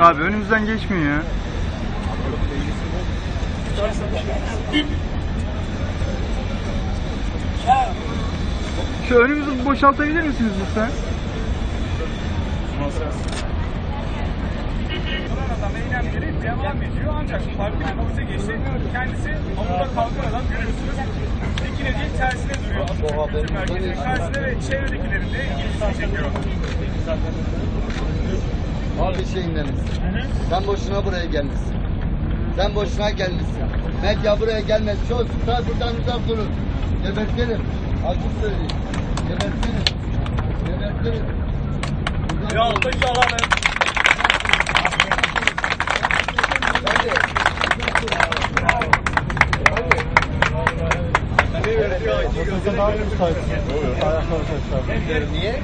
Abi önümüzden geçmiyor ya. Şu önümüzü boşaltabilir misiniz lütfen? Ulan devam ediyor ancak farklı bir boyuta geçti. Kendisi amuda kalkan adam görüyorsunuz. Dikine değil tersine duruyor. Atatürk Kültür Merkezi'nin karşısında ve çevredekilerin de ilgisini çekiyor. Al bir şeyinden. Sen boşuna buraya gelmişsin. Sen boşuna gelmişsin. Medya buraya gelmez. Çok tutar buradan uzak durun. Gebertirim. Açık söyleyeyim. Gebertirim. Gebertirim. Buradan Bir alkış Niye?